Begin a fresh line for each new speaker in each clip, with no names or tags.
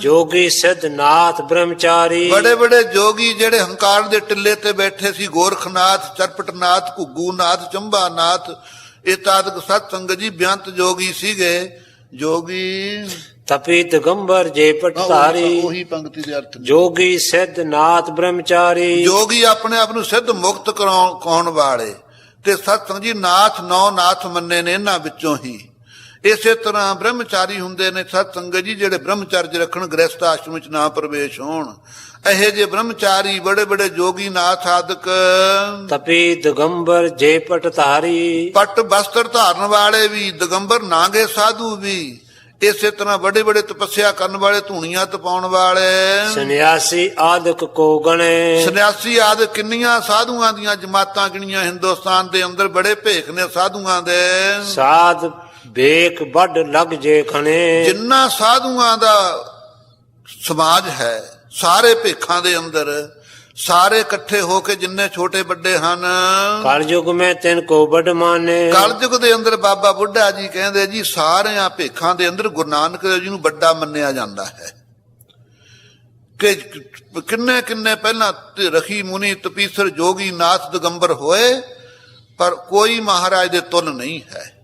ਜੋਗੀ ਸਿੱਧਨਾਥ ਬ੍ਰਹਮਚਾਰੀ।
ਬੜੇ ਬੜੇ ਜੋਗੀ ਜਿਹੜੇ ਹੰਕਾਰ ਦੇ ਟਿੱਲੇ ਤੇ ਬੈਠੇ ਸੀ ਗੋਰਖਨਾਥ ਚਰਪਟਨਾਥ ਘੁੱਗੂਨਾਥ ਚੰਬਾਨਾਥ ਇਹ ਤਾਦਕ ਸਤ ਸੰਗਤ ਜੀ ਬਿਆੰਤ ਜੋਗੀ ਸੀਗੇ। ਜੋਗੀ
ਤਪੀ ਦਿਗੰਬਰ ਜੇ ਪਟਧਾਰੀ
ਉਹੀ ਪੰਕਤੀ ਦੇ ਅਰਥ
ਜੋਗੀ ਸਿੱਧਨਾਥ ਬ੍ਰਹਮਚਾਰੀ।
ਜੋਗੀ ਆਪਣੇ ਆਪ ਨੂੰ ਸਿੱਧ ਮੁਕਤ ਕਰਾਉਣ ਕਰਾਉਣ ਵਾਲੇ। ਤੇ ਸਤ ਸੰਗਤ ਜੀ ਨਾਥ ਨੌ ਨਾਥ ਮੰਨੇ ਨੇ ਇਹਨਾਂ ਵਿੱਚੋਂ ਹੀ। ਇਸੇ ਤਰ੍ਹਾਂ ਬ੍ਰਹਮਚਾਰੀ ਹੁੰਦੇ ਨੇ ਸਤ ਸੰਗਤ ਜੀ ਜਿਹੜੇ ਬ੍ਰਹਮਚਰਜ ਰੱਖਣ ਗ੍ਰਸਥ ਆਸ਼ਰਮ ਵਿੱਚ ਨਾ ਪ੍ਰਵੇਸ਼ ਹੋਣ। ਇਹੇ ਜੇ ਬ੍ਰਹਮਚਾਰੀ ਬੜੇ ਬੜੇ ਜੋਗੀ ਨਾਥ ਆਦਿਕ
ਤਪੀ ਦਿਗੰਬਰ ਜੇ ਪਟਧਾਰੀ
ਪੱਟ ਬਸਤਰ ਧਾਰਨ ਵਾਲੇ ਵੀ ਦਿਗੰਬਰ ਨਾਗੇ ਸਾਧੂ ਵੀ। ਇਸੇ ਤਰ੍ਹਾਂ ਬੜੇ ਬੜੇ ਤਪੱਸਿਆ ਕਰਨ ਵਾਲੇ ਧੂਣੀਆਂ ਤਪਾਉਣ ਵਾਲੇ।
ਸੰਨਿਆਸੀ ਆਦਿਕ ਕੋ ਗਣੇ।
ਸੰਨਿਆਸੀ ਆਦ ਕਿੰਨੀਆਂ ਸਾਧੂਆਂ ਦੀਆਂ ਜਮਾਤਾਂ ਗਿਣੀਆਂ ਹਿੰਦੁਸਤਾਨ ਦੇ ਅੰਦਰ ਬੜੇ ਭੇਖ ਨੇ ਸਾਧੂਆਂ ਦੇ।
ਸਾਧ ਬੇਕ ਵੱਡ ਲਗ ਜੇ ਖਣੇ।
ਜਿੰਨਾ ਸਾਧੂਆਂ ਦਾ ਸਮਾਜ ਹੈ ਸਾਰੇ ਭੇਖਾਂ ਦੇ ਅੰਦਰ ਸਾਰੇ ਇਕੱਠੇ ਹੋ ਕੇ ਜਿੰਨੇ ਛੋਟੇ ਵੱਡੇ ਹਨ।
ਕਲਯੁਗ ਮੈਂ ਤਿਨ ਕੋ ਵੱਡ ਮਾਨੇ।
ਕਲਯੁਗ ਦੇ ਅੰਦਰ ਬਾਬਾ ਬੁੱਢਾ ਜੀ ਕਹਿੰਦੇ ਜੀ ਸਾਰਿਆਂ ਭੇਖਾਂ ਦੇ ਅੰਦਰ ਗੁਰੂ ਨਾਨਕ ਦੇਵ ਜੀ ਨੂੰ ਵੱਡਾ ਮੰਨਿਆ ਜਾਂਦਾ ਹੈ। ਕਿ ਕਿੰਨੇ ਕਿੰਨੇ ਪਹਿਲਾਂ ਰਖੀ ਮੁਨੀ ਤਪੀਸਰ ਜੋਗੀ ਨਾਥ ਦਿਗੰਬਰ ਹੋਏ ਪਰ ਕੋਈ ਮਹਾਰਾਜ ਦੇ ਤੁਲ ਨਹੀਂ ਹੈ।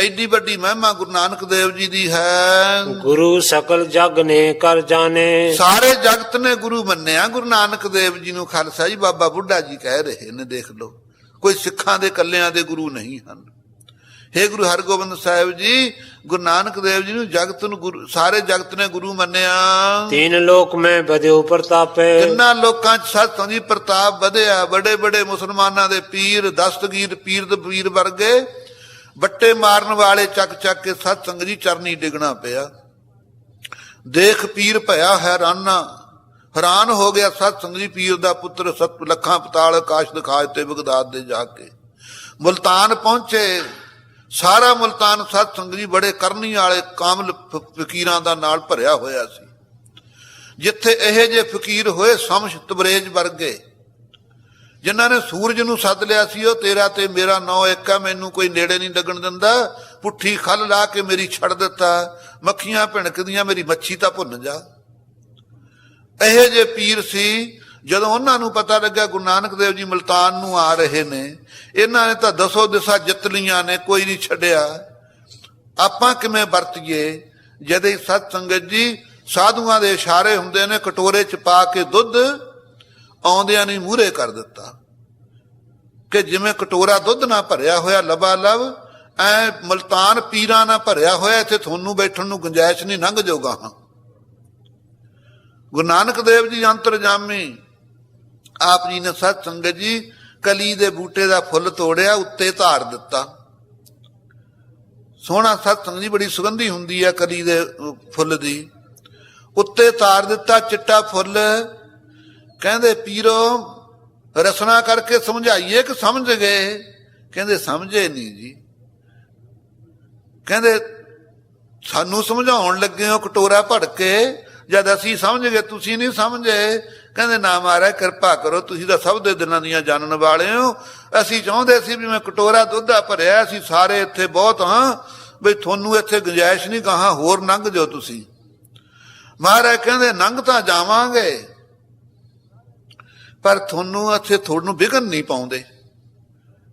ਐਡੀ ਵੱਡੀ ਮਹਿਮਾ ਗੁਰੂ ਨਾਨਕ ਦੇਵ ਜੀ ਦੀ ਹੈ।
ਗੁਰੂ ਸਕਲ ਜਗ ਨੇ ਕਰ ਜਾਣੇ।
ਸਾਰੇ ਜਗਤ ਨੇ ਗੁਰੂ ਮੰਨਿਆ। ਗੁਰੂ ਨਾਨਕ ਦੇਵ ਜੀ ਨੂੰ ਖਾਲਸਾ ਜੀ ਬਾਬਾ ਬੁੱਢਾ ਜੀ ਕਹਿ ਰਹੇ ਨੇ ਦੇਖ ਲਓ। ਕੋਈ ਸਿੱਖਾਂ ਦੇ ਕੱਲਿਆਂ ਦੇ ਗੁਰੂ ਨਹੀਂ ਹਨ। हे ਗੁਰੂ ਹਰਗੋਬਿੰਦ ਸਾਹਿਬ ਜੀ ਗੁਰੂ ਨਾਨਕ ਦੇਵ ਜੀ ਨੂੰ ਜਗਤ ਨੂੰ ਗੁਰੂ ਸਾਰੇ ਜਗਤ ਨੇ ਗੁਰੂ ਮੰਨਿਆ।
ਤੀਨ ਲੋਕ ਮੈਂ ਬਦਿਓ ਪ੍ਰਤਾਪੇ।
ਕਿੰਨਾ ਲੋਕਾਂ 'ਚ ਸਤਿ ਦੀ ਪ੍ਰਤਾਪ ਵਧਿਆ ਬੜੇ ਬੜੇ ਮੁਸਲਮਾਨਾਂ ਦੇ ਪੀਰ ਦਸਤਗੀਰ ਪੀਰ ਤੇ ਪੀਰ ਵਰਗੇ ਵੱਟੇ ਮਾਰਨ ਵਾਲੇ ਚੱਕ ਚੱਕ ਕੇ ਸਤ ਸੰਗ ਜੀ ਚਰਨੀ ਡਿਗਣਾ ਪਿਆ। ਦੇਖ ਪੀਰ ਭਇਆ ਹੈਰਾਨਾ। ਹੈਰਾਨ ਹੋ ਗਿਆ ਸਤ ਸੰਗ ਜੀ ਪੀਰ ਦਾ ਪੁੱਤਰ ਸਤ ਲੱਖਾਂ ਪਤਾਲ ਆਕਾਸ਼ ਦਿਖਾਜ ਤੇ ਬਗਦਾਦ ਦੇ ਜਾ ਕੇ। ਮੁਲਤਾਨ ਪਹੁੰਚੇ। ਸਾਰਾ ਮੁਲਤਾਨ ਸਤ ਸੰਗ ਜੀ ਬੜੇ ਕਰਨੀ ਵਾਲੇ ਕਾਮਲ ਫਕੀਰਾਂ ਦਾ ਨਾਲ ਭਰਿਆ ਹੋਇਆ ਸੀ। ਜਿੱਥੇ ਇਹ ਜੇ ਫਕੀਰ ਹੋਏ ਸਮਸ਼ ਤਬਰੇਜ ਵਰਗੇ। ਜਿਨ੍ਹਾਂ ਨੇ ਸੂਰਜ ਨੂੰ ਸੱਦ ਲਿਆ ਸੀ, ਉਹ ਤੇਰਾ ਤੇ ਮੇਰਾ ਨੌ ਇੱਕ ਆ, ਮੈਨੂੰ ਕੋਈ ਨੇੜੇ ਨਹੀਂ ਲੱਗਣ ਦਿੰਦਾ। ਪੁੱਠੀ ਖਲ ਲਾ ਕੇ ਮੇਰੀ ਛੱਡ ਦਿੱਤਾ। ਮੱਖੀਆਂ ਭਿਣਕਦੀਆਂ, ਮੇਰੀ ਮੱਛੀ ਤਾਂ ਭੁੰਨ ਜਾ। ਇਹ ਜੇ ਪੀਰ ਸੀ, ਜਦੋਂ ਉਹਨਾਂ ਨੂੰ ਪਤਾ ਲੱਗਾ ਗੁਰੂ ਨਾਨਕ ਦੇਵ ਜੀ ਮਲਤਾਨ ਨੂੰ ਆ ਰਹੇ ਨੇ, ਇਹਨਾਂ ਨੇ ਤਾਂ ਦਸੋ ਦਿਸ਼ਾ ਜਿੱਤ ਲੀਆਂ ਨੇ, ਕੋਈ ਨਹੀਂ ਛੱਡਿਆ। ਆਪਾਂ ਕਿਵੇਂ ਵਰਤੀਏ? ਜਦੇ ਸਤ ਸੰਗਤ ਜੀ, ਸਾਧੂਆਂ ਦੇ ਇਸ਼ਾਰੇ ਹੁੰਦੇ ਨੇ, ਕਟੋਰੇ ਚ ਪਾ ਕੇ ਦੁੱਧ ਆਉਂਦਿਆਂ ਨਹੀਂ ਮੂਹਰੇ ਕਰ ਦਿੱਤਾ। ਕਿ ਜਿਵੇਂ ਕਟੋਰਾ ਦੁੱਧ ਨਾਲ ਭਰਿਆ ਹੋਇਆ ਲਬਾ ਲਬ ਐ ਮਲਤਾਨ ਪੀਰਾਂ ਨਾਲ ਭਰਿਆ ਹੋਇਆ, ਇੱਥੇ ਤੁਹਾਨੂੰ ਬੈਠਣ ਨੂੰ ਗੁੰਜਾਇਸ਼ ਨਹੀਂ ਲੰਘ ਜਾਊਗਾ ਹਾਂ। ਗੁਰੂ ਨਾਨਕ ਦੇਵ ਜੀ ਅੰਤਰਜਾਮੀ, ਆਪ ਜੀ ਨੇ ਸਤ ਸੰਗਤ ਜੀ ਕਲੀ ਦੇ ਬੂਟੇ ਦਾ ਫੁੱਲ ਤੋੜਿਆ, ਉੱਤੇ ਧਾਰ ਦਿੱਤਾ। ਸੋਹਣਾ ਸਤ ਸੰਗਤ ਜੀ, ਬੜੀ ਸੁਗੰਧੀ ਹੁੰਦੀ ਹੈ ਕਲੀ ਦੇ ਫੁੱਲ ਦੀ। ਉੱਤੇ ਧਾਰ ਦਿੱਤਾ, ਚਿੱਟਾ ਫੁੱਲ ਕਹਿੰਦੇ, ਪੀਰੋ, ਰਸਨਾ ਕਰਕੇ ਸਮਝਾਈਏ ਕਿ ਸਮਝ ਗਏ? ਕਹਿੰਦੇ, ਸਮਝੇ ਨਹੀਂ ਜੀ। ਕਹਿੰਦੇ, ਸਾਨੂੰ ਸਮਝਾਉਣ ਲੱਗੇ ਹੋ ਕਟੋਰਾ ਭੜ ਕੇ, ਜਦ ਅਸੀਂ ਸਮਝ ਗਏ, ਤੁਸੀਂ ਨਹੀਂ ਸਮਝੇ? ਕਹਿੰਦੇ, ਨਾ ਮਹਾਰਾਜ, ਕਿਰਪਾ ਕਰੋ, ਤੁਸੀਂ ਤਾਂ ਸਭ ਦੇ ਦਿਨਾਂ ਦੀਆਂ ਜਾਣਨ ਵਾਲੇ ਹੋ। ਅਸੀਂ ਚਾਹੁੰਦੇ ਸੀ ਵੀ ਮੈਂ ਕਟੋਰਾ ਦੁੱਧ ਦਾ ਭਰਿਆ, ਅਸੀਂ ਸਾਰੇ ਇੱਥੇ ਬਹੁਤ ਹਾਂ। ਵੀ ਤੁਹਾਨੂੰ ਇੱਥੇ ਗੁੰਜਾਇਸ਼ ਨਹੀਂ, ਕਹਾ ਹੋਰ ਲੰਘ ਜਾਓ ਤੁਸੀਂ? ਮਹਾਰਾਜ ਕਹਿੰਦੇ ਲੰਘ ਤਾਂ ਜਾਵਾਂਗੇ। ਪਰ ਤੁਹਾਨੂੰ ਇੱਥੇ ਤੁਹਾਨੂੰ ਵਿਗਨ ਨਹੀਂ ਪਾਉਂਦੇ।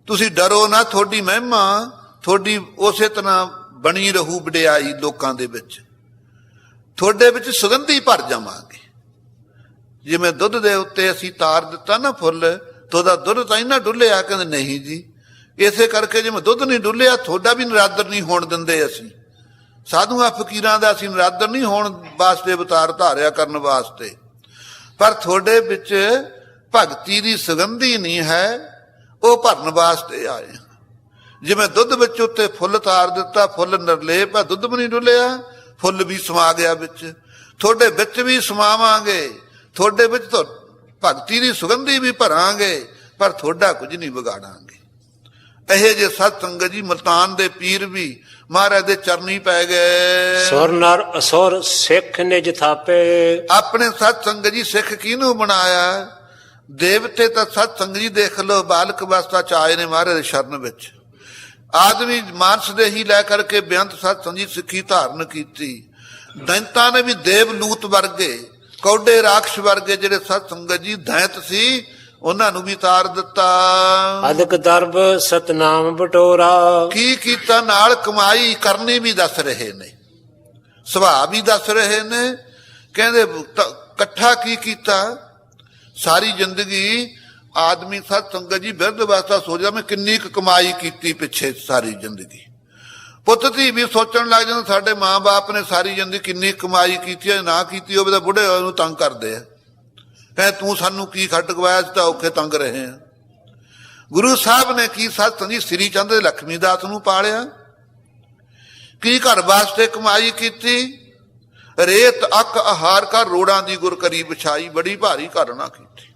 ਤੁਸੀਂ ਡਰੋ ਨਾ, ਤੁਹਾਡੀ ਮਹਿਮਾ ਤੁਹਾਡੀ ਉਸੇ ਤਰ੍ਹਾਂ ਬਣੀ ਰਹੂ ਵਡਿਆਈ ਲੋਕਾਂ ਦੇ ਵਿੱਚ। ਤੁਹਾਡੇ ਵਿੱਚ ਸੁਗੰਧੀ ਭਰ ਜਾਵਾਂਗੇ। ਜਿਵੇਂ ਦੁੱਧ ਦੇ ਉੱਤੇ ਅਸੀਂ ਤਾਰ ਦਿੱਤਾ ਨਾ ਫੁੱਲ, ਤੁਹਾਡਾ ਦੁੱਧ ਤਾਂ ਹੀ ਨਾ ਡੁੱਲਿਆ, ਕਹਿੰਦੇ ਨਹੀਂ ਜੀ। ਇਸੇ ਕਰਕੇ ਜਿਵੇਂ ਦੁੱਧ ਨਹੀਂ ਡੁੱਲਿਆ, ਤੁਹਾਡਾ ਵੀ ਨਰਾਦਰ ਨਹੀਂ ਹੋਣ ਦਿੰਦੇ ਅਸੀਂ। ਸਾਧੂਆਂ ਫਕੀਰਾਂ ਦਾ ਅਸੀਂ ਨਰਾਦਰ ਨਹੀਂ ਹੋਣ ਵਾਸਤੇ, ਅਵਤਾਰ ਧਾਰਿਆ ਕਰਨ ਵਾਸਤੇ। ਪਰ ਤੁਹਾਡੇ ਵਿੱਚ ਭਗਤੀ ਦੀ ਸੁਗੰਧੀ ਨਹੀਂ ਹੈ ਉਹ ਭਰਨ ਵਾਸਤੇ ਆਏ। ਜਿਵੇਂ ਦੁੱਧ ਵਿੱਚ ਉੱਤੇ ਫੁੱਲ ਤਾਰ ਦਿੱਤਾ ਫੁੱਲ ਨਿਰਲੇਪ ਹੈ ਦੁੱਧ ਵੀ ਨਹੀਂ ਡੁੱਲਿਆ ਫੁੱਲ ਵੀ ਸਮਾ ਗਿਆ ਵਿੱਚ। ਤੁਹਾਡੇ ਵਿੱਚ ਵੀ ਸਮਾਵਾਂਗੇ ਤੁਹਾਡੇ ਵਿੱਚ ਤਾਂ ਭਗਤੀ ਦੀ ਸੁਗੰਧੀ ਵੀ ਭਰਾਂਗੇ ਪਰ ਤੁਹਾਡਾ ਕੁਝ ਨਹੀਂ ਵਿਗਾੜਾਂਗੇ। ਇਹ ਜੇ ਸਤ ਸੰਗਤ ਜੀ ਮਲਤਾਨ ਦੇ ਪੀਰ ਵੀ ਮਹਾਰਾਜ ਦੇ ਚਰਨੀ ਪੈ ਗਏ।
ਸੁਰ ਨਰ ਅਸੁਰ ਸਿੱਖ ਨਿਜ ਥਾਪੇ।
ਆਪਣੇ ਸਤ ਸੰਗਤ ਜੀ ਸਿੱਖ ਕਿਹਨੂੰ ਬਣਾਇਆ? ਦੇਵਤੇ ਤਾਂ ਸਤ ਸੰਗਤ ਜੀ ਦੇਖ ਲੋ ਬਾਲਕ ਅਵਸਥਾ ਚ ਆਏ ਨੇ ਮਹਾਰਾਜ ਦੇ ਸ਼ਰਨ ਵਿੱਚ। ਆਦਮੀ ਮਾਨਸ ਦੇ ਹੀ ਲੈ ਕਰਕੇ ਬੇਅੰਤ ਸਤ ਸੰਗਤ ਜੀ ਸਿੱਖੀ ਧਾਰਨ ਕੀਤੀ। ਦੈਂਤਾਂ ਨੇ ਵੀ ਦੇਵ ਲੂਤ ਵਰਗੇ ਕੌਡੇ ਰਾਖਸ਼ ਵਰਗੇ ਜਿਹੜੇ ਸਤ ਸੰਗਤ ਜੀ ਦੈਂਤ ਸੀ ਉਹਨਾਂ ਨੂੰ ਵੀ ਤਾਰ ਦਿੱਤਾ।
ਅਦਕ ਦਰਬ ਸਤਨਾਮ ਬਟੋਰਾ।
ਕੀ ਕੀਤਾ? ਨਾਲ ਕਮਾਈ ਕਰਨੀ ਵੀ ਦੱਸ ਰਹੇ ਨੇ। ਸੁਭਾਅ ਵੀ ਦੱਸ ਰਹੇ ਨੇ। ਕਹਿੰਦੇ ਇਕੱਠਾ ਕੀ ਕੀਤਾ? ਸਾਰੀ ਜ਼ਿੰਦਗੀ ਆਦਮੀ ਸਤ ਸੰਗਤ ਜੀ ਬਿਰਧ ਅਵਸਥਾ ਸੋਚਦਾ ਮੈਂ ਕਿੰਨੀ ਕੁ ਕਮਾਈ ਕੀਤੀ ਪਿੱਛੇ ਸਾਰੀ ਜ਼ਿੰਦਗੀ। ਪੁੱਤ ਧੀ ਵੀ ਸੋਚਣ ਲੱਗ ਜਾਂਦੇ, ਸਾਡੇ ਮਾਂ-ਬਾਪ ਨੇ ਸਾਰੀ ਜ਼ਿੰਦਗੀ ਕਿੰਨੀ ਕਮਾਈ ਕੀਤੀ ਹੈ, ਨਾ ਕੀਤੀ ਹੋਵੇ ਤਾਂ ਬੁੱਢੇ ਹੋਏ ਨੂੰ ਤੰਗ ਕਰਦੇ ਆ। ਕਹੇ ਤੂੰ ਸਾਨੂੰ ਕੀ ਖੱਟ ਗਵਾਇਆ ਸੀ ਤਾਂ ਔਖੇ ਤੰਗ ਰਹੇ ਆ। ਗੁਰੂ ਸਾਹਿਬ ਨੇ ਕੀ ਸਤ ਸੰਜੀ ਸ੍ਰੀ ਚੰਦ ਦੇ ਦਾਸ ਨੂੰ ਪਾਲਿਆ। ਕੀ ਘਰ ਵਾਸਤੇ ਕਮਾਈ ਕੀਤੀ? ਰੇਤ ਅੱਕ ਆਹਾਰ ਕਾ ਰੋੜਾਂ ਦੀ ਗੁਰ ਕਰੀ ਵਿਛਾਈ ਬੜੀ ਭਾਰੀ ਘਰਣਾ ਕੀਤੀ।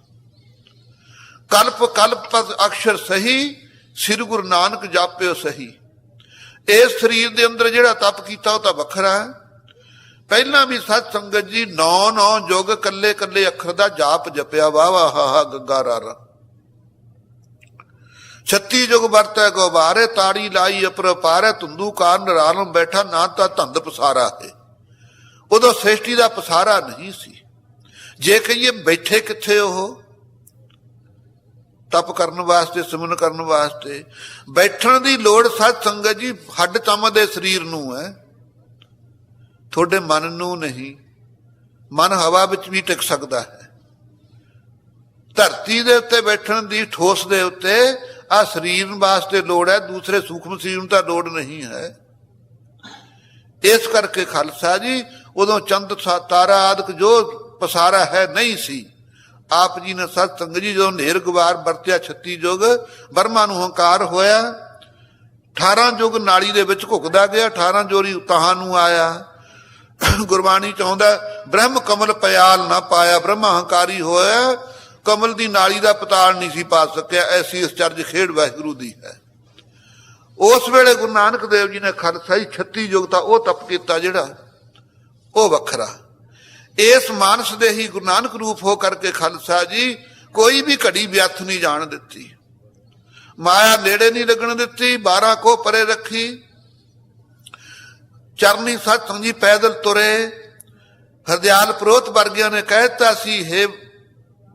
ਕਲਪ ਕਲਪ ਅਕਸ਼ਰ ਸਹੀ, ਸ੍ਰੀ ਗੁਰੂ ਨਾਨਕ ਜਾਪਿਓ ਸਹੀ। ਇਸ ਸਰੀਰ ਦੇ ਅੰਦਰ ਜਿਹੜਾ ਤਪ ਕੀਤਾ, ਉਹ ਤਾਂ ਵੱਖਰਾ ਹੈ। ਪਹਿਲਾਂ ਵੀ ਸਤ ਸੰਗਤ ਜੀ ਨੌ ਨੌ ਯੁਗ ਕੱਲੇ ਕੱਲੇ ਅੱਖਰ ਦਾ ਜਾਪ ਜਪਿਆ ਵਾ ਵਾ ਹਾ ਹਾ ਗੱਗਾ ਰਾ ਰਾ 36 ਜੁਗ ਵਰਤੈ ਗੋਬਾਰੇ, ਤਾੜੀ ਲਾਈ ਅਪਰਪਾਰੈ ਤੁੰਦੂ ਕਾਰ ਨਰਾਲਮ ਬੈਠਾ, ਨਾ ਤਾਂ ਧੰਦ ਪਸਾਰਾ ਹੈ। ਉਦੋਂ ਸ੍ਰਿਸ਼ਟੀ ਦਾ ਪਸਾਰਾ ਨਹੀਂ ਸੀ। ਜੇ ਕਹੀਏ ਬੈਠੇ ਕਿੱਥੇ ਉਹ? ਤਪ ਕਰਨ ਵਾਸਤੇ, ਸਿਮਰਨ ਕਰਨ ਵਾਸਤੇ। ਬੈਠਣ ਦੀ ਲੋੜ ਸਤ ਸੰਗਤ ਜੀ, ਹੱਡ ਚੰਮ ਦੇ ਸਰੀਰ ਨੂੰ ਹੈ। ਤੁਹਾਡੇ ਮਨ ਨੂੰ ਨਹੀਂ। ਮਨ ਹਵਾ ਵਿੱਚ ਵੀ ਟਿਕ ਸਕਦਾ ਹੈ। ਧਰਤੀ ਦੇ ਉੱਤੇ ਬੈਠਣ ਦੀ ਠੋਸ ਦੇ ਉੱਤੇ ਆ ਸਰੀਰ ਵਾਸਤੇ ਲੋੜ ਹੈ, ਦੂਸਰੇ ਸੂਖਮ ਸਰੀਰ ਨੂੰ ਤਾਂ ਲੋੜ ਨਹੀਂ ਹੈ। ਇਸ ਕਰਕੇ ਖਾਲਸਾ ਜੀ ਉਦੋਂ ਚੰਦ ਤਾਰਾ ਆਦਿਕ ਜੋ ਪਸਾਰਾ ਹੈ ਨਹੀਂ ਸੀ। ਆਪ ਜੀ ਨੇ ਸਤ ਸੰਗਤ ਜੀ ਜਦੋਂ ਨੇਰ ਗਵਾਰ ਵਰਤਿਆ 36 ਯੁਗ ਬਰਮਾ ਨੂੰ ਹੰਕਾਰ ਹੋਇਆ। 18 ਯੁਗ ਨਾਲੀ ਦੇ ਵਿੱਚ ਘੁਕਦਾ ਗਿਆ 18 ਜੋਰੀ ਉਤਾਹਾਂ ਨੂੰ ਆਇਆ। ਗੁਰਬਾਣੀ ਚਾਹੁੰਦਾ ਬ੍ਰਹਮ ਕਮਲ ਪਿਆਲ ਨਾ ਪਾਇਆ, ਬ੍ਰਹਮਾ ਹੰਕਾਰੀ ਹੋਇਆ। ਕਮਲ ਦੀ ਨਾਲੀ ਦਾ ਪਤਾਲ ਨਹੀਂ ਸੀ ਪਾ ਸਕਿਆ, ਐਸੀ ਇਸ ਚਰਜ ਖੇਡ ਵਾਹਿਗੁਰੂ ਦੀ ਹੈ। ਉਸ ਵੇਲੇ ਗੁਰੂ ਨਾਨਕ ਦੇਵ ਜੀ ਨੇ ਖਾਲਸਾ ਹੀ 36 ਯੁਗ ਤਾਂ ਉਹ ਤਪ ਕੀਤਾ ਜਿਹੜਾ ਉਹ ਵੱਖਰਾ। ਇਸ ਮਾਨਸ ਦੇ ਹੀ ਗੁਰੂ ਨਾਨਕ ਰੂਪ ਹੋ ਕਰਕੇ ਖਾਲਸਾ ਜੀ ਕੋਈ ਵੀ ਘੜੀ ਵਿਅਥ ਨਹੀਂ ਜਾਣ ਦਿੱਤੀ। ਮਾਇਆ ਨੇੜੇ ਨਹੀਂ ਲੱਗਣ ਦਿੱਤੀ 12 ਕੋ ਪਰੇ ਰੱਖੀ। ਚਰਨੀ ਸਤ ਸੰਜੀ ਪੈਦਲ ਤੁਰੇ। ਹਰਦਿਆਲ ਪ੍ਰੋਤ ਵਰਗਿਆਂ ਨੇ ਕਹਿਤਾ ਸੀ, ਹੇ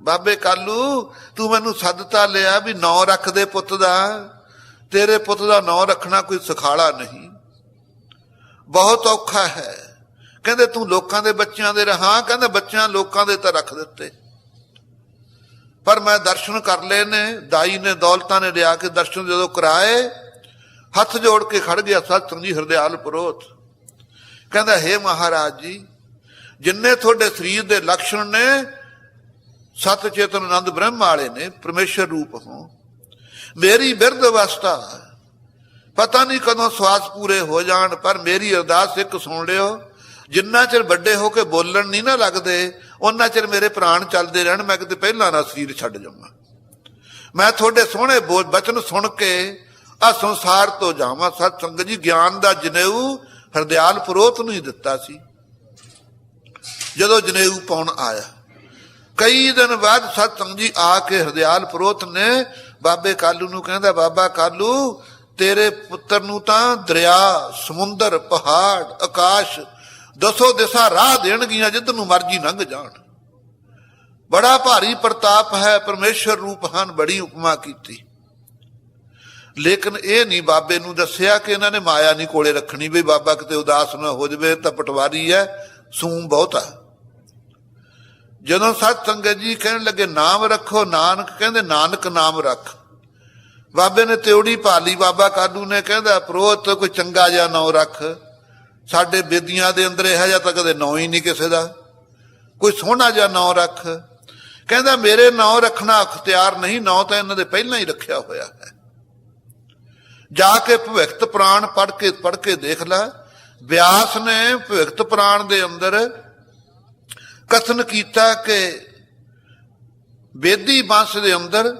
ਬਾਬੇ ਕਾਲੂ, ਤੂੰ ਮੈਨੂੰ ਸੱਦਤਾ ਲਿਆ ਵੀ ਨਾਂ ਰੱਖ ਦੇ ਪੁੱਤ ਦਾ। ਤੇਰੇ ਪੁੱਤ ਦਾ ਨਾਂ ਰੱਖਣਾ ਕੋਈ ਸੁਖਾਲਾ ਨਹੀਂ। ਬਹੁਤ ਔਖਾ ਹੈ। ਕਹਿੰਦੇ ਤੂੰ ਲੋਕਾਂ ਦੇ ਬੱਚਿਆਂ ਦੇ ਰਹਾ, ਕਹਿੰਦੇ ਬੱਚਿਆਂ ਲੋਕਾਂ ਦੇ ਤਾਂ ਰੱਖ ਦਿੱਤੇ। ਪਰ ਮੈਂ ਦਰਸ਼ਨ ਕਰ ਲਏ ਨੇ, ਦਾਈ ਨੇ, ਦੌਲਤਾਂ ਨੇ ਲਿਆ ਕੇ ਦਰਸ਼ਨ ਜਦੋਂ ਕਰਾਏ, ਹੱਥ ਜੋੜ ਕੇ ਖੜ ਗਿਆ ਸਤਿ ਜੀ ਹਰਦਿਆਲ ਪੁਰੋਤ। ਕਹਿੰਦਾ, ਹੇ ਮਹਾਰਾਜ ਜੀ, ਜਿੰਨੇ ਤੁਹਾਡੇ ਸਰੀਰ ਦੇ ਲਕਸ਼ਣ ਨੇ, ਸਤ ਚੇਤਨ ਆਨੰਦ ਬ੍ਰਹਮ ਵਾਲੇ ਨੇ, ਪਰਮੇਸ਼ਰ ਰੂਪ ਹੋ ਮੇਰੀ ਬਿਰਧ ਅਵਸਥਾ ਪਤਾ ਨਹੀਂ ਕਦੋਂ ਸਵਾਸ ਪੂਰੇ ਹੋ ਜਾਣ, ਪਰ ਮੇਰੀ ਅਰਦਾਸ ਇੱਕ ਸੁਣ ਲਿਓ ਜਿੰਨਾ ਚਿਰ ਵੱਡੇ ਹੋ ਕੇ ਬੋਲਣ ਨਹੀਂ ਨਾ ਲੱਗਦੇ ਉਹਨਾਂ ਚਿਰ ਮੇਰੇ ਪ੍ਰਾਣ ਚੱਲਦੇ ਰਹਿਣ, ਮੈਂ ਕਿਤੇ ਪਹਿਲਾਂ ਨਾ ਸਰੀਰ ਛੱਡ ਜਾਵਾਂ। ਮੈਂ ਤੁਹਾਡੇ ਸੋਹਣੇ ਬੋਲ ਬਚਨ ਸੁਣ ਕੇ ਆ ਸੰਸਾਰ ਤੋਂ ਜਾਵਾਂ। ਸਤ ਸੰਗਤ ਜੀ, ਗਿਆਨ ਦਾ ਜਨੇਊ ਹਰਦਿਆਲ ਪੁਰੋਤ ਨੂੰ ਹੀ ਦਿੱਤਾ ਸੀ। ਜਦੋਂ ਜਨੇਊ ਪਾਉਣ ਆਇਆ, ਕਈ ਦਿਨ ਬਾਅਦ ਸਤ ਸੰਗਤ ਜੀ ਆ ਕੇ ਹਰਦਿਆਲ ਪੁਰੋਤ ਨੇ ਬਾਬੇ ਕਾਲੂ ਨੂੰ ਕਹਿੰਦਾ, ਬਾਬਾ ਕਾਲੂ, ਤੇਰੇ ਪੁੱਤਰ ਨੂੰ ਤਾਂ ਦਰਿਆ, ਸਮੁੰਦਰ, ਪਹਾੜ, ਆਕਾਸ਼ ਦਸੋ ਦਿਸ਼ਾ ਰਾਹ ਦੇਣਗੀਆਂ ਜਿੱਦ ਨੂੰ ਮਰਜ਼ੀ ਲੰਘ ਜਾਣ। ਬੜਾ ਭਾਰੀ ਪ੍ਰਤਾਪ ਹੈ, ਪਰਮੇਸ਼ਰ ਰੂਪ ਹਨ ਬੜੀ ਉਪਮਾ ਕੀਤੀ। ਲੇਕਿਨ ਇਹ ਨਹੀਂ ਬਾਬੇ ਨੂੰ ਦੱਸਿਆ ਕਿ ਇਹਨਾਂ ਨੇ ਮਾਇਆ ਨਹੀਂ ਕੋਲੇ ਰੱਖਣੀ ਵੀ ਬਾਬਾ ਕਿਤੇ ਉਦਾਸ ਨਾ ਹੋ ਜਵੇ ਤਾਂ ਪਟਵਾਰੀ ਹੈ ਸੂਮ ਬਹੁਤਾ। ਜਦੋਂ ਸਤ ਸੰਗਤ ਜੀ ਕਹਿਣ ਲੱਗੇ, ਨਾਮ ਰੱਖੋ, ਨਾਨਕ, ਕਹਿੰਦੇ, ਨਾਨਕ ਨਾਮ ਰੱਖ। ਬਾਬੇ ਨੇ ਤਿਉੜੀ ਭਾਲੀ, ਬਾਬਾ ਕਾਲੂ ਨੇ ਕਹਿੰਦਾ ਪ੍ਰੋਤ ਕੋਈ ਚੰਗਾ ਜਿਹਾ ਨਾਮ ਰੱਖ। ਸਾਡੇ ਬੇਦੀਆਂ ਦੇ ਅੰਦਰ ਇਹੋ ਜਿਹਾ ਤਾਂ ਕਦੇ ਨਾਂ ਹੀ ਨਹੀਂ ਕਿਸੇ ਦਾ। ਕੋਈ ਸੋਹਣਾ ਜਿਹਾ ਨਾਂ ਰੱਖ। ਕਹਿੰਦਾ, ਮੇਰੇ ਨਾਂ ਰੱਖਣਾ ਅਖਤਿਆਰ ਨਹੀਂ, ਨਾਂ ਤਾਂ ਇਹਨਾਂ ਦੇ ਪਹਿਲਾਂ ਹੀ ਰੱਖਿਆ ਹੋਇਆ ਹੈ। ਜਾ ਕੇ ਭਵਿਖਤ ਪ੍ਰਾਣ ਪੜ ਕੇ ਪੜ ਕੇ ਦੇਖ ਲੈ। ਵਿਆਸ ਨੇ ਭਵਿਖਤ ਪ੍ਰਾਣ ਦੇ ਅੰਦਰ ਕਥਨ ਕੀਤਾ ਕਿ ਬੇਦੀ ਬੰਸ ਦੇ ਅੰਦਰ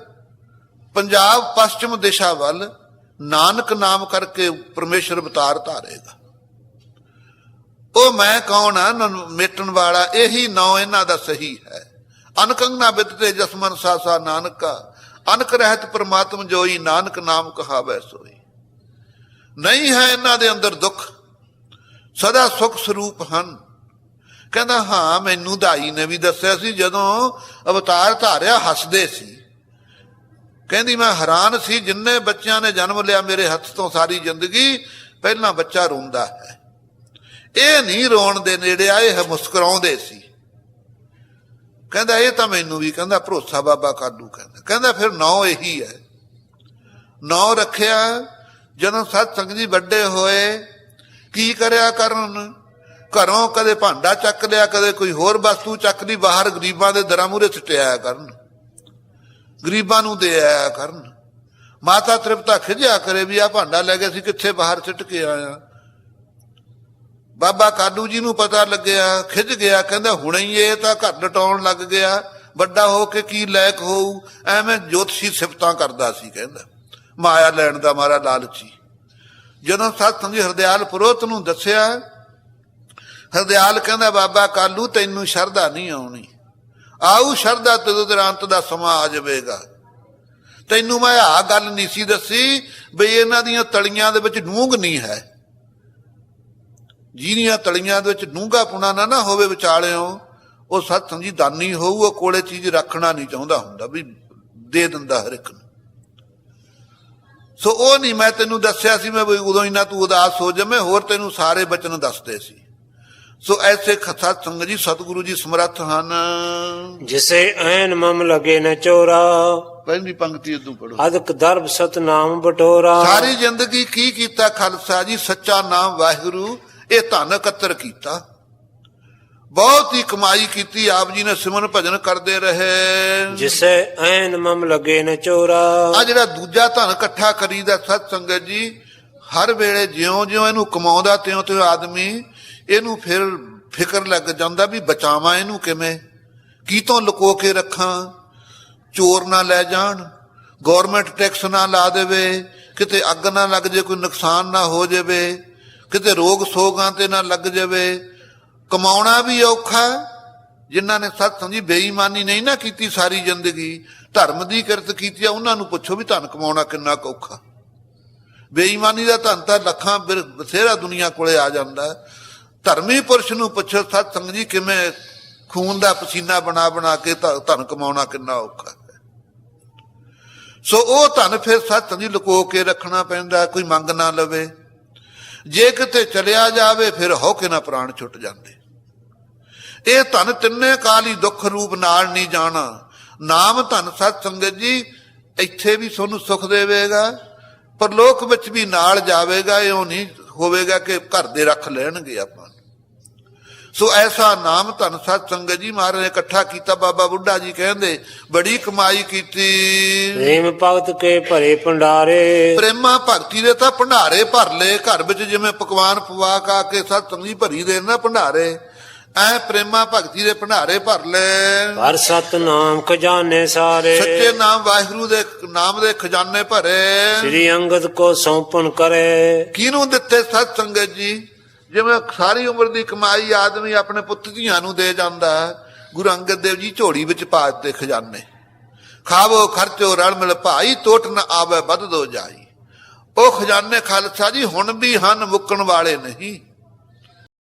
ਪੰਜਾਬ ਪੱਛਮ ਦਿਸ਼ਾ ਵੱਲ ਨਾਨਕ ਨਾਮ ਕਰਕੇ ਪਰਮੇਸ਼ਰ ਅਵਤਾਰ ਧਾਰੇਗਾ। ਉਹ ਮੈਂ ਕੌਣ ਆ? ਨ- ਮਿਟਣ ਵਾਲਾ ਇਹੀ ਨਾਂ ਇਹਨਾਂ ਦਾ ਸਹੀ ਹੈ। ਅਨਕੰਗਨਾ ਬਿਦਤੇ ਜਸਮਨ ਸਾਸਾ ਨਾਨਕਾ, ਅਨਕ ਰਹਿਤ ਪ੍ਰਮਾਤਮ ਜੋਈ, ਨਾਨਕ ਨਾਮ ਕਹਾਵੈ ਸੋਈ। ਨਹੀਂ ਹੈ ਇਹਨਾਂ ਦੇ ਅੰਦਰ ਦੁੱਖ, ਸਦਾ ਸੁਖ ਸਰੂਪ ਹਨ। ਕਹਿੰਦਾ, ਹਾਂ, ਮੈਨੂੰ ਦਾਈ ਨੇ ਵੀ ਦੱਸਿਆ ਸੀ, ਜਦੋਂ ਅਵਤਾਰ ਧਾਰਿਆ ਹੱਸਦੇ ਸੀ। ਕਹਿੰਦੀ, ਮੈਂ ਹੈਰਾਨ ਸੀ, ਜਿੰਨੇ ਬੱਚਿਆਂ ਨੇ ਜਨਮ ਲਿਆ ਮੇਰੇ ਹੱਥ ਤੋਂ ਸਾਰੀ ਜ਼ਿੰਦਗੀ, ਪਹਿਲਾਂ ਬੱਚਾ ਰੋਂਦਾ ਹੈ। ਇਹ ਨਹੀਂ ਰੋਣ ਦੇ ਨੇੜੇ ਆਏ, ਇਹ ਮੁਸਕਰਾਉਂਦੇ ਸੀ। ਕਹਿੰਦਾ, ਇਹ ਤਾਂ ਮੈਨੂੰ ਵੀ, ਕਹਿੰਦਾ, ਭਰੋਸਾ ਬਾਬਾ ਕਾਲੂ ਕਹਿੰਦਾ। ਕਹਿੰਦਾ, ਫਿਰ ਨੌ ਇਹੀ ਹੈ। ਨੌ ਰੱਖਿਆ, ਜਦੋਂ ਸਤ ਸੰਗ ਜੀ ਵੱਡੇ ਹੋਏ, ਕੀ ਕਰਿਆ ਕਰਨ? ਘਰੋਂ ਕਦੇ ਭਾਂਡਾ ਚੱਕ ਲਿਆ, ਕਦੇ ਕੋਈ ਹੋਰ ਵਸਤੂ ਚੱਕ ਲਈ, ਬਾਹਰ ਗਰੀਬਾਂ ਦੇ ਦਰਾਂ ਮੂਹਰੇ ਸੁੱਟਿਆ ਕਰਨ। ਗਰੀਬਾਂ ਨੂੰ ਦੇ ਆਇਆ ਕਰਨ। ਮਾਤਾ ਤ੍ਰਿਪਤਾ ਖਿਜਿਆ ਕਰੇ ਵੀ ਆ ਭਾਂਡਾ ਲੈ ਕੇ ਅਸੀਂ ਕਿੱਥੇ ਬਾਹਰ ਸਿੱਟ ਕੇ ਆਇਆ। ਬਾਬਾ ਕਾਲੂ ਜੀ ਨੂੰ ਪਤਾ ਲੱਗਿਆ ਖਿਜ ਗਿਆ, ਕਹਿੰਦਾ ਹੁਣੇ ਹੀ ਇਹ ਤਾਂ ਘਰ ਲਟਾਉਣ ਲੱਗ ਗਿਆ, ਵੱਡਾ ਹੋ ਕੇ ਕੀ ਲਾਇਕ ਹੋਊ, ਐਵੇਂ ਜੋਤਸ਼ੀ ਸਿਫਤਾਂ ਕਰਦਾ ਸੀ ਕਹਿੰਦਾ। ਮਾਇਆ ਲੈਣ ਦਾ ਮਾਰਾ ਲਾਲਚੀ ਜਦੋਂ ਸਤ ਸੰਗੀ ਹਰਦਿਆਲ ਪੁਰੋਤ ਨੂੰ ਦੱਸਿਆ, ਹਰਦਿਆਲ ਕਹਿੰਦਾ, ਬਾਬਾ ਕਾਲੂ, ਤੈਨੂੰ ਸ਼ਰਧਾ ਨਹੀਂ ਆਉਣੀ। ਆਊ ਸ਼ਰਧਾ ਤਦੋਂ ਤੇਰਾ ਅੰਤ ਦਾ ਸਮਾਂ ਆ ਜਾਵੇਗਾ। ਤੈਨੂੰ ਮੈਂ ਆ ਗੱਲ ਨਹੀਂ ਸੀ ਦੱਸੀ, ਬਈ ਇਹਨਾਂ ਦੀਆਂ ਤਲੀਆਂ ਦੇ ਵਿੱਚ ਨੂੰਗ ਨਹੀਂ ਹੈ। ਜਿਹਦੀਆਂ ਤਲੀਆਂ ਦੇ ਵਿੱਚ ਨੂੰਗਾ ਪੁਣਾ ਨਾ ਨਾ ਹੋਵੇ ਵਿਚਾਲਿਓ ਉਹ ਸਤ ਸੰਗੀ ਦਾਨੀ ਹੋਊ ਉਹ ਕੋਲੇ ਚੀਜ਼ ਰੱਖਣਾ ਨਹੀਂ ਚਾਹੁੰਦਾ ਹੁੰਦਾ ਵੀ ਦੇ ਦਿੰਦਾ ਹਰ ਇੱਕ ਨੂੰ। ਸੋ ਉਹ ਨਹੀਂ ਮੈਂ ਤੈਨੂੰ ਦੱਸਿਆ ਸੀ ਮੈਂ ਵੀ ਉਦੋਂ ਇਨਾ ਤੂੰ ਉਦਾਸ ਹੋ ਜਾਵੇਂ ਹੋਰ ਤੈਨੂੰ ਸਾਰੇ ਬਚਨ ਦੱਸਦੇ ਸੀ। ਸੋ ਐਸੇ ਖਸਾ ਸੰਗ ਜੀ ਸਤਿਗੁਰੂ ਜੀ ਸਮਰੱਥ ਹਨ।
ਜਿਸੇ ਐਨ ਮਮ ਲਗੇ ਨ ਚੋਰਾ
ਪਹਿਲੀ ਪੰਕਤੀ ਇਦੋਂ ਪੜੋ
ਅਦਕ ਦਰਬ ਸਤਨਾਮ ਬਟੋਰਾ।
ਸਾਰੀ ਜ਼ਿੰਦਗੀ ਕੀ ਕੀਤਾ ਖਾਲਸਾ ਜੀ? ਸੱਚਾ ਨਾਮ ਵਾਹਿਗੁਰੂ ਇਹ ਧਨ ਇਕੱਤਰ ਕੀਤਾ। ਬਹੁਤ ਹੀ ਕਮਾਈ ਕੀਤੀ ਆਪ ਜੀ ਨੇ ਸਿਮਰਨ ਭਜਨ ਕਰਦੇ ਰਹੇ।
ਜਿਸੇ ਐਨ ਮਮ ਲਗੇ ਨ ਚੋਰਾ।
ਆ ਜਿਹੜਾ ਦੂਜਾ ਧਨ ਇਕੱਠਾ ਕਰੀਦਾ ਸਤ ਸੰਗਤ ਜੀ ਹਰ ਵੇਲੇ ਜਿਉਂ-ਜਿਉਂ ਇਹਨੂੰ ਕਮਾਉਂਦਾ ਤਿਉਂ ਤਿਉਂ ਆਦਮੀ ਇਹਨੂੰ ਫਿਰ ਫਿਕਰ ਲੱਗ ਜਾਂਦਾ ਵੀ ਬਚਾਵਾਂ ਇਹਨੂੰ ਕਿਵੇਂ? ਕੀ ਤੋਂ ਲੁਕੋ ਕੇ ਰੱਖਾਂ? ਚੋਰ ਨਾ ਲੈ ਜਾਣ ਗਵਰਨਮੈਂਟ ਟੈਕਸ ਨਾ ਲਾ ਦੇਵੇ ਕਿਤੇ ਅੱਗ ਨਾ ਲੱਗ ਜੇ ਕੋਈ ਨੁਕਸਾਨ ਨਾ ਹੋ ਜਾਵੇ। ਕਿਤੇ ਰੋਗ ਸੋਗਾਂ ਤੇ ਨਾ ਲੱਗ ਜਾਵੇ। ਕਮਾਉਣਾ ਵੀ ਔਖਾ ਜਿਨ੍ਹਾਂ ਨੇ ਸਤ ਸਮਝੀ, ਬੇਈਮਾਨੀ ਨਹੀਂ ਨਾ ਕੀਤੀ ਸਾਰੀ ਜ਼ਿੰਦਗੀ, ਧਰਮ ਦੀ ਕਿਰਤ ਕੀਤੀ ਆ, ਉਹਨਾਂ ਨੂੰ ਪੁੱਛੋ ਵੀ ਧਨ ਕਮਾਉਣਾ ਕਿੰਨਾ ਕੁ ਔਖਾ। ਬੇਈਮਾਨੀ ਦਾ ਧਨ ਤਾਂ ਲੱਖਾਂ ਬਿਰ- ਬਥੇਰਾ ਦੁਨੀਆ ਕੋਲੇ ਆ ਜਾਂਦਾ ਧਰਮੀ ਪੁਰਸ਼ ਨੂੰ ਪੁੱਛੋ ਸਤ ਸੰਗ ਜੀ ਕਿਵੇਂ ਖੂਨ ਦਾ ਪਸੀਨਾ ਬਣਾ ਬਣਾ ਕੇ ਧਨ ਕਮਾਉਣਾ ਕਿੰਨਾ ਔਖਾ ਸੋ ਉਹ ਧਨ ਫਿਰ ਸਤ ਸੰਗ ਜੀ ਲੁਕੋ ਕੇ ਰੱਖਣਾ ਪੈਂਦਾ ਕੋਈ ਮੰਗ ਨਾ ਲਵੇ। ਜੇ ਕਿਤੇ ਚਲਿਆ ਜਾਵੇ, ਫਿਰ ਹੋ ਕੇ ਨਾ ਪ੍ਰਾਣ ਛੁੱਟ ਜਾਂਦੇ ਇਹ ਧਨ ਤਿੰਨੇ ਕਾਲ ਹੀ ਦੁੱਖ ਰੂਪ ਨਾਲ ਨਹੀਂ ਜਾਣਾ ਨਾਮ ਧਨ ਸਤ ਸੰਗਤ ਜੀ, ਇੱਥੇ ਵੀ ਤੁਹਾਨੂੰ ਸੁਖ ਦੇਵੇਗਾ ਪਰ ਲੋਕ ਵਿੱਚ ਵੀ ਨਾਲ ਜਾਵੇਗਾ, ਇਉਂ ਨਹੀਂ ਹੋਵੇਗਾ ਕਿ ਘਰ ਦੇ ਰੱਖ ਲੈਣਗੇ ਆਪਾਂ ਨੂੰ। ਸੋ ਐਸਾ ਨਾਮ ਧਨ ਸਤ ਸੰਗਤ ਜੀ ਮਹਾਰਾਜ ਨੇ ਇਕੱਠਾ ਕੀਤਾ ਬਾਬਾ ਬੁੱਢਾ ਜੀ ਕਹਿੰਦੇ ਬੜੀ ਕਮਾਈ ਕੀਤੀ।
ਪ੍ਰੇਮ ਭਗਤ ਕੇ ਭਰੇ ਭੰਡਾਰੇ।
ਪ੍ਰੇਮਾ ਭਗਤੀ ਦੇ ਤਾਂ ਭੰਡਾਰੇ ਭਰ ਲਏ ਘਰ ਵਿੱਚ ਜਿਵੇਂ ਪਕਵਾਨ ਪਵਾ ਕਾ ਕੇ ਸਤ ਸੰਗੀ ਭਰੀ ਦੇ ਨਾ ਭੰਡਾਰੇ ਐ ਪ੍ਰੇਮਾ ਭਗਤੀ ਦੇ ਭੰਡਾਰੇ ਭਰ ਲਏ।
ਹਰ ਸਤਨਾਮ ਖਜ਼ਾਨੇ ਸਾਰੇ।
ਸੱਚੇ ਨਾਮ ਵਾਹਿਗੁਰੂ ਦੇ ਨਾਮ ਦੇ ਖਜ਼ਾਨੇ ਭਰੇ।
ਸ੍ਰੀ ਅੰਗਦ ਕੋ ਸੌਂਪਣ ਕਰੇ।
ਕਿਹਨੂੰ ਦਿੱਤੇ ਸਤ ਸੰਗਤ ਜੀ? ਜਿਵੇਂ ਸਾਰੀ ਉਮਰ ਦੀ ਕਮਾਈ ਆਦਮੀ ਆਪਣੇ ਪੁੱਤ ਧੀਆਂ ਨੂੰ ਦੇ ਜਾਂਦਾ ਹੈ, ਗੁਰੂ ਅੰਗਦ ਦੇਵ ਜੀ ਝੋਲੀ ਵਿੱਚ ਪਾ ਦਿੱਤੇ ਖਜ਼ਾਨੇ। ਖਾਵੋ ਖਰਚੋ ਰਲ ਮਿਲ ਭਾਈ ਟੋਟ ਨਾ ਆਵੇ ਵੱਧ ਦੋ ਜਾਈ। ਉਹ ਖਜ਼ਾਨੇ ਖਾਲਸਾ ਜੀ ਹੁਣ ਵੀ ਹਨ ਮੁੱਕਣ ਵਾਲੇ ਨਹੀਂ।